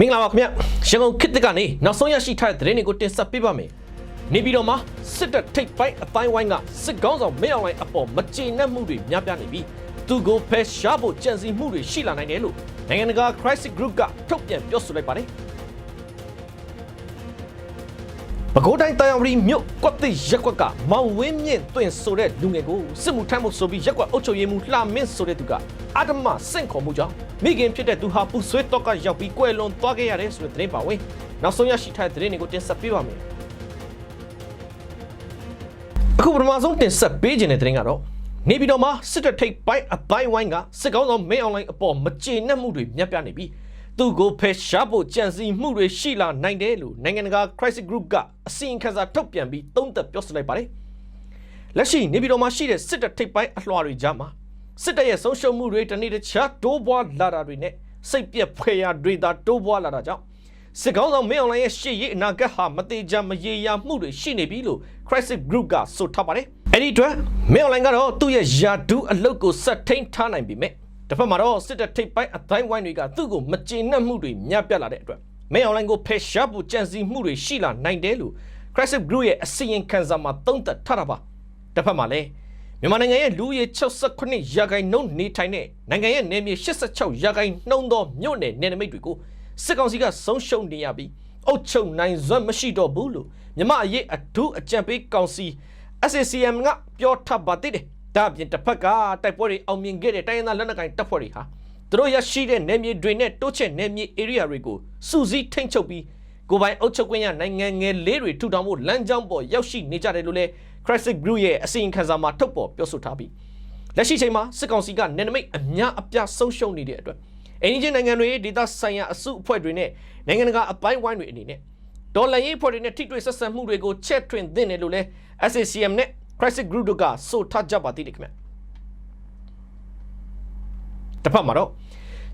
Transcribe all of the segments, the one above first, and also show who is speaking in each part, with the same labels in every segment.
Speaker 1: မင်္ဂလာပါခင်ဗျရန်ကုန်ခေတ်သစ်ကနေနောက်ဆုံးရရှိထားတဲ့သတင်းတွေကိုတင်ဆက်ပေးပါမယ်နေပြည်တော်မှာစစ်တပ်ထိပ်ပိုင်းအတိုင်းဝိုင်းကစစ်ကောင်းဆောင်မင်းအောင်လှိုင်အပေါ်မကျေနပ်မှုတွေများပြားနေပြီးသူကိုဖယ်ရှားဖို့ကြံစည်မှုတွေရှိလာနိုင်တယ်လို့နိုင်ငံတကာ Crisis Group ကထုတ်ပြန်ပြောဆိုလိုက်ပါတယ်ပဲခူးတိုင်းတောင်ရီမြို့ကွက်တိရက်ကွက်ကမောင်ဝင်းမြင့်တွင်ဆိုတဲ့လူငယ်ကိုစစ်မှုထမ်းဖို့ဆိုပြီးရက်ကွက်အုပ်ချုပ်ရေးမှူးလှမင်းဆိုတဲ့သူက အဓမ္မစင့်ခေါ်မှုကြောင့်မိခင်ဖြစ်တဲ့သူဟာပူဆွေးတော့ကရောက်ပြီးကွယ်လွန်သွားခဲ့ရတယ်ဆိုတဲ့သတင်းပါဝင်နောက်ဆုံးရရှိထားတဲ့သတင်းတွေကိုတင်ဆက်ပေးပါမယ်အခုပထမဆုံးတင်ဆက်ပေးခြင်းတဲ့သတင်းကတော့နေပြည်တော်မှာစစ်တပ်ထိပ်ပိုင်းအပိုင်းဝိုင်းကစစ်ကောင်းဆောင်မင်းအွန်လိုင်းအပေါ်မကျေနပ်မှုတွေမြတ်ပြနေပြီးသူ့ကိုဖယ်ရှားဖို့ကြံစည်မှုတွေရှိလာနိုင်တယ်လို့နိုင်ငံတကာ Crisis Group ကအစီရင်ခံစာထုတ်ပြန်ပြီးသုံးသပ်ပြောဆိုလိုက်ပါတယ်။လက်ရှိနေပြည်တော်မှာရှိတဲ့စစ်တပ်ထိပ်ပိုင်းအလွှာတွေကြားမှာ စစ်တပ်ရဲ့ဆုံးရှုံးမှုတွေတနေ့တခြားတိုးပွားလာတာတွေနဲ့စိတ်ပြက်ဖွယ်ရာတွေသာတိုးပွားလာတာကြောင့်စစ်ကောင်းဆောင်မင်းအွန်လိုင်းရဲ့ရှေ့ရေးအနာဂတ်ဟာမသေးချာမရေရာမှုတွေရှိနေပြီလို့ Crisis Group ကဆိုထားပါတယ်။အဲ့ဒီအတွက်မင်းအွန်လိုင်းကတော့သူ့ရဲ့ယာဒူးအလုတ်ကိုဆက်ထိန်ထားနိုင်ပြီမဲ့တစ်ဖက်မှာတော့စစ်တပ်ထိပ်ပိုင်းအတိုင်းဝိုင်းတွေကသူ့ကိုမကျေနပ်မှုတွေများပြားလာတဲ့အတွက်မင်းအွန်လိုင်းကိုဖယ်ရှားဖို့ကြံစည်မှုတွေရှိလာနိုင်တယ်လို့ Crisis Group ရဲ့အစီရင်ခံစာမှာသုံးသပ်ထားတာပါ။တစ်ဖက်မှာလည်း မြန်မာနိုင်ငံရဲ့လူဦးရေ68ရာခိုင်နှုန်းနေထိုင်တဲ့နိုင်ငံရဲ့နယ်မြေ86ရာခိုင်နှုန်းသောမြို့နယ်နယ်နိမိတ်တွေကိုစစ်ကောင်စီကဆုံးရှုံးနေရပြီးအုပ်ချုပ်နိုင်စွမ်းမရှိတော့ဘူးလို့မြမအရေးအထူးအကြံပေးကောင်စီ SACM ကပြောထားပါသေးတယ်။ဒါအပြင်တစ်ဖက်ကတိုက်ပွဲတွေအောင်မြင်ခဲ့တဲ့တိုင်းရင်းသားလက်နက်ကိုင်တပ်ဖွဲ့တွေဟာသူတို့ရရှိတဲ့နယ်မြေတွေနဲ့တိုးချဲ့နယ်မြေ area တွေကိုစုစည်းထိန်းချုပ်ပြီးကိုယ်ပိုင်အုပ်ချုပ်ခွင့်ရနိုင်ငံငယ်လေးတွေထူထောင်ဖို့လမ်းကြောင်းပေါ်ရောက်ရှိနေကြတယ်လို့လည်း Crisis Group ရဲ့အစီရင်ခံစာမှာထုတ်ပေါ်ပြောဆိုထားပြီးလက်ရှိချိန်မှာစစ်ကောင်စီကနယ်နိမိတ်အများအပြားဆုံးရှုံးနေတဲ့အတွက်အင်ဂျင်နိုင်ငံတွေဒေသဆိုင်ရာအစုအဖွဲ့တွေနဲ့နိုင်ငံတကာအပိုင်းဝိုင်းတွေအနေနဲ့ဒေါ်လာရေးဖွဲ့တွေနဲ့ထိတွေ့ဆက်ဆံမှုတွေကိုချက်ထွင်သင့်တယ်လို့လည်း SACM နဲ့ Crisis Group တို့ကဆိုထားကြပါသေးတယ်ခင်ဗျတစ်ဖက်မှာတော့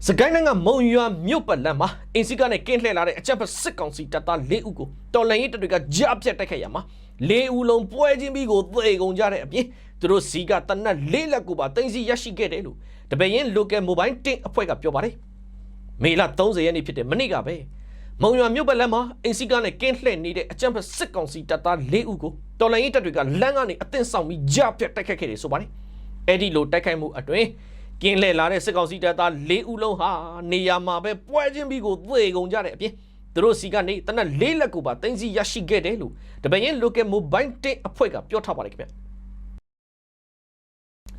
Speaker 1: စကိုင်းနိုင်ငံမုံရွာမြို့ပတ်လမ်းမှာအင်စီကနဲ့ကင်းလှည့်လာတဲ့အကြပ်ဖက်စစ်ကောင်စီတပ်သား၄ဦးကိုတော်လှန်ရေးတပ်တွေကကြားပြတ်တိုက်ခိုက်ရမှာ ၄ဦးလုံးပွဲချင်းပြီးကိုသေကုန်ကြတဲ့အပြင်သူတို့စီကတနက်၄လက်ကိုပါတင်စီရရှိခဲ့တယ်လို့တပည့်ရင် local mobile တင်အဖွဲ့ကပြောပါတယ်မေလ30ရက်နေ့ဖြစ်တဲ့မနေ့ကပဲမုံရွာမြို့ပတ်လမ်းမှာအင်စီကနဲ့ကင်းလှည့်နေတဲ့အကြမ်းဖက်စစ်ကောင်စီတပ်သား၄ဦးကိုတော်လှန်ရေးတပ်တွေကလမ်းကနေအသင့်ဆောင်ပြီးကြားပြတ်တိုက်ခိုက်ခဲ့တယ်ဆိုပါတယ်အဲ့ဒီလိုတိုက်ခိုက်မှုအတွင်းကင်းလှည့်လာတဲ့စစ်ကောင်စီတပ်သား၄ဦးလုံးဟာနေရာမှာပဲပွဲချင်းပြီးကိုသေကုန်ကြတဲ့အပြင် သူတို့စီကနေတနက်၄လက်ကိုပါတင်စီရရှိခဲ့တယ်လို့တပည့်ရင် local mobile တင်အဖွဲ့ကပြောထားပါတယ်ခင်ဗျ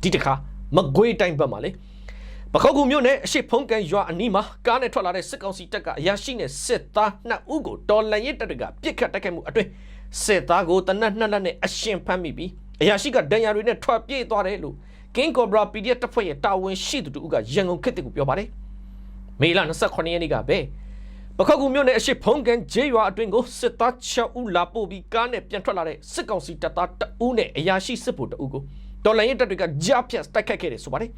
Speaker 1: ဒီတခါမကွေးတိုင်းဘက်မှာလေပခောက်ကူမြို့နယ်အရှိဖုံးကန်ရွာအနီးမှာကားနဲ့ထွက်လာတဲ့စစ်ကောင်စီတပ်ကအရာရှိနဲ့စစ်သားနှစ်ဦးကိုတော်လန်ရစ်တပ်တွေကပြစ်ခတ်တိုက်ခိုက်မှုအတွင်းစစ်သားကိုတနက်နှစ်လက်နဲ့အရှင်ဖမ်းမိပြီးအရာရှိကဒဏ်ရာတွေနဲ့ထွက်ပြေးသွားတယ်လို့ King Cobra PDF တပ်ဖွဲ့ရဲ့တာဝန်ရှိသူတို့ကရန်ကုန်ခေတ်ကိုပြောပါတယ်မေလ28ရက်နေ့ကပဲ ပခောက်ကူမြို့နယ်အရှိဖုံးကန်ဂျေးရွာအတွင်းကိုစစ်သား6ဦးလာပို့ပြီးကားနဲ့ပြန်ထွက်လာတဲ့စစ်ကောင်စီတပ်သား2ဦးနဲ့အရာရှိစစ်ဗိုလ်2ဦးကိုတော်လန်ရစ်တပ်တွေကကြားဖြတ်တိုက်ခိုက်ခဲ့တယ်ဆိုပါတယ်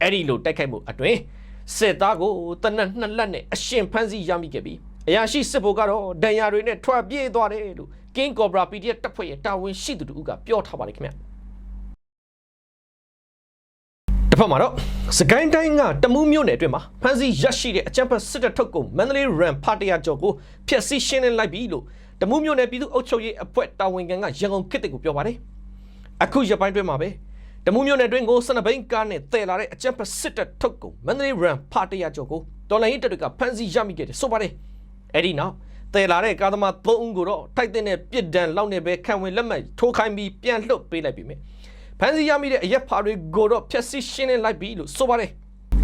Speaker 1: အဲ့ဒီလိုတိုက်ခိုက်မှုအတွင်းစစ်သားကိုတနက်နှစ်လက်နဲ့အရှင်ဖမ်းဆီးရမိခဲ့ပြီးအရာရှိစစ်ဗိုလ်ကတော့ဒဏ်ရာတွေနဲ့ထွက်ပြေးသွားတယ်လို့ King Cobra PDF တပ်ဖွဲ့ရဲ့တာဝန်ရှိသူတို့ကပြောထားပါတယ်ခင်ဗျ တစ်ဖက်မှာတော့စကိုင်းတိုင်းကတမူးမြို့နယ်အတွင်းမှာဖမ်းဆီးရရှိတဲ့အကြမ်းဖက်စစ်တပ်ထုတ်ကုန်မန္တလေးရန်ဖာတရာကျော်ကိုဖျက်ဆီးရှင်းလင်းလိုက်ပြီလို့တမူးမြို့နယ်ပြည်သူ့အုပ်ချုပ်ရေးအဖွဲ့တာဝန်ခံကရန်ကုန်ခေတ်ကိုပြောပါတယ်အခုရပိုင်းတွင်းမှာပဲတမူးမြို့နယ်တွင်ကိုစနဘိန်းကားနဲ့တည်လာတဲ့အကြမ်းဖက်စစ်တပ်ထုတ်ကုန်မန္တလေးရန်ဖာတရာကျော်ကိုတော်လိုင်းတပ်တွေကဖမ်းဆီးရမိခဲ့တယ်ဆိုပါတယ်အဲ့ဒီနောက်တည်လာတဲ့ကားသမား၃ဦးကိုတော့ထိုက်တဲ့ပြစ်ဒဏ်လောက်နေပဲခံဝင်လက်မှတ်ထိုးခိုင်းပြီးပြန်လွှတ်ပေးလိုက်ပြီမြ ဖမ်းဆီးရမိတဲ့အရက်ဖာတွေကိုတော့ဖျက်ဆီးရှင်းလင်းလိုက်ပြီလို့ဆိုပါတယ်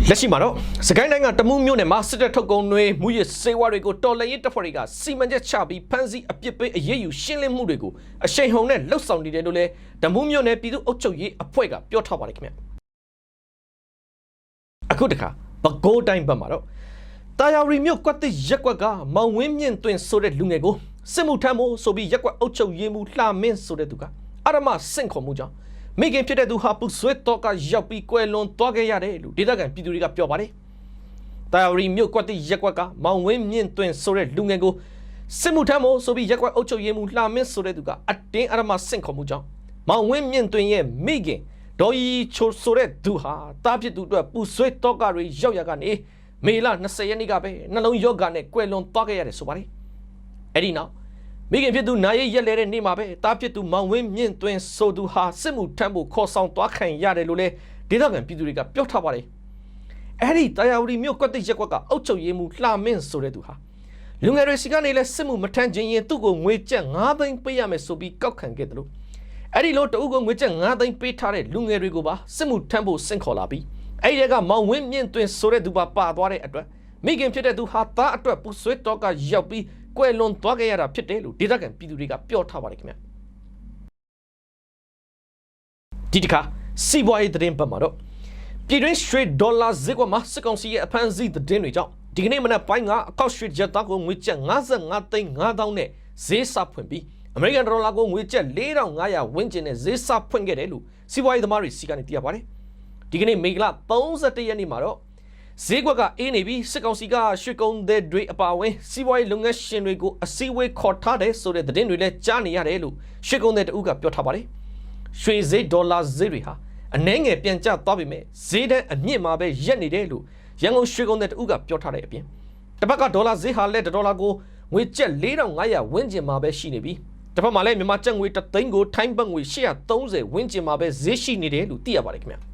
Speaker 1: လက်ရှိမှာတော့စကိုင်းတိုင်းကတမူးမြို့နယ်မှာစစ်တပ်ထုတ်ကုန်တွေမူရစေဝါတွေကိုတော်လှန်ရေးတပ်ဖွဲ့တွေကစီမံချက်ချပြီးဖမ်းဆီးအပြစ်ပေးအရေးယူရှင်းလင်းမှုတွေကိုအရှိန်ဟုန်နဲ့လှုပ်ဆောင်နေတယ်လို့လည်းတမူးမြို့နယ်ပြည်သူ့အုပ်ချုပ်ရေးအဖွဲ့ကပြောထားပါတယ်ခင်ဗျအခုတခါပဲခူးတိုင်းဘက်မှာတော့တာယာရီမြို့ကွက်တစ်ရက်ကွက်ကမောင်ဝင်းမြင့်တွင်ဆိုတဲ့လူငယ်ကိုစစ်မှုထမ်းဖို့ဆိုပြီးရက်ကွက်အုပ်ချုပ်ရေးမှုလှမင်းဆိုတဲ့သူကအရမစင့်ခေါ်မှုကြောင့် မိခင်ဖြစ်တဲ့သူဟာပူဆွေးတော့ကရောက်ပြီးကွယ်လွန်သွားခဲ့ရတယ်လို့ဒေသခံပြည်သူတွေကပြောပါတယ်။တာယာရီမြို့ကွက်တိရက်ကွက်ကမောင်ဝင်းမြင့်တွင်ဆိုတဲ့လူငယ်ကိုစစ်မှုထမ်းဖို့ဆိုပြီးရက်ကွက်အုပ်ချုပ်ရေးမှူးလှမင်းဆိုတဲ့သူကအတင်းအရမဆင့်ခေါ်မှုကြောင့်မောင်ဝင်းမြင့်တွင်ရဲ့မိခင်ဒေါ်ရီချိုဆိုတဲ့သူဟာတားဖြစ်သူအတွက်ပူဆွေးတော့ကတွေရောက်ရကနေမေလ20ရက်နေ့ကပဲနှလုံးယောဂနဲ့ကွယ်လွန်သွားခဲ့ရတယ်ဆိုပါတယ်အဲ့ဒီနောက် မိခင်ဖြစ်သူနာရီရက်လဲတဲ့နေ့မှာပဲတားဖြစ်သူမောင်ဝင်းမြင့်သွင်းဆိုသူဟာစစ်မှုထမ်းဖို့ခေါ်ဆောင်သွားခံရတယ်လို့လဲဒေသခံပြည်သူတွေကပြောထားပါတယ်အဲ့ဒီတရားဝတီမြို့ကွက်တိရက်ကွက်ကအုတ်ချုပ်ရေးမှုလှမင်းဆိုတဲ့သူဟာလူငယ်တွေစီကနေလဲစစ်မှုမထမ်းခြင်းရင်သူ့ကိုငွေကျပ်9သိန်းပေးရမယ်ဆိုပြီးကောက်ခံခဲ့တယ်လို့အဲ့ဒီလိုတအုပ်ကငွေကျပ်9သိန်းပေးထားတဲ့လူငယ်တွေကိုပါစစ်မှုထမ်းဖို့ဆင့်ခေါ်လာပြီးအဲ့ဒီကမောင်ဝင်းမြင့်သွင်းဆိုတဲ့သူပါပါသွားတဲ့အတွက်မိခင်ဖြစ်တဲ့သူဟာသားအတွက်ပူဆွေးတော့ကရောက်ပြီး ကွယ်လွန်သွားခဲ့ရတာဖြစ်တယ်လို့ဒေသခံပြည်သူတွေကပြောထားပါတယ်ခင်ဗျဒီတစ်ခါစီးပွားရေးသတင်းပတ်မှာတော့ပြည်တွင်းရွှေဒေါ်လာဈေးကွက်မှာစစ်ကောင်စီရဲ့အဖမ်းဆီးသတင်းတွေကြောင့်ဒီကနေ့မနက်ပိုင်းကအကောက်ရွှေရက်သားကိုငွေကျပ်55သိန်း5000နဲ့ဈေးစဖွင့်ပြီးအမေရိကန်ဒေါ်လာကိုငွေကျပ်4500ဝန်းကျင်နဲ့ဈေးစဖွင့်ခဲ့တယ်လို့စီးပွားရေးသမားတွေစီကနေသိရပါတယ်ဒီကနေ့မေလ31ရက်နေ့မှာတော့ ဈေးကွက်ကအေးနေပြီးစစ်ကောင်စီကရွှေကုန်းတဲ့တွေအပါအဝင်စီးပွားရေးလုပ်ငန်းရှင်တွေကိုအစည်းအဝေးခေါ်ထားတယ်ဆိုတဲ့သတင်းတွေလည်းကြားနေရတယ်လို့ရွှေကုန်းတဲ့တဦးကပြောထားပါတယ်ရွှေဈေးဒေါ်လာဈေးတွေဟာအနှဲငယ်ပြန်ကျသွားပြီမဲ့ဈေးတန်းအမြင့်မှာပဲရက်နေတယ်လို့ရန်ကုန်ရွှေကုန်တဲ့တဦးကပြောထားတဲ့အပြင်တစ်ပတ်ကဒေါ်လာဈေးဟာလည်းတစ်ဒေါ်လာကိုငွေကျပ်4500ဝန်းကျင်မှာပဲရှိနေပြီးတစ်ဖက်မှာလည်းမြန်မာကျပ်ငွေတစ်သိန်းကိုထိုင်းဘတ်ငွေ830ဝန်းကျင်မှာပဲဈေးရှိနေတယ်လို့သိရပါတယ်ခင်ဗျာ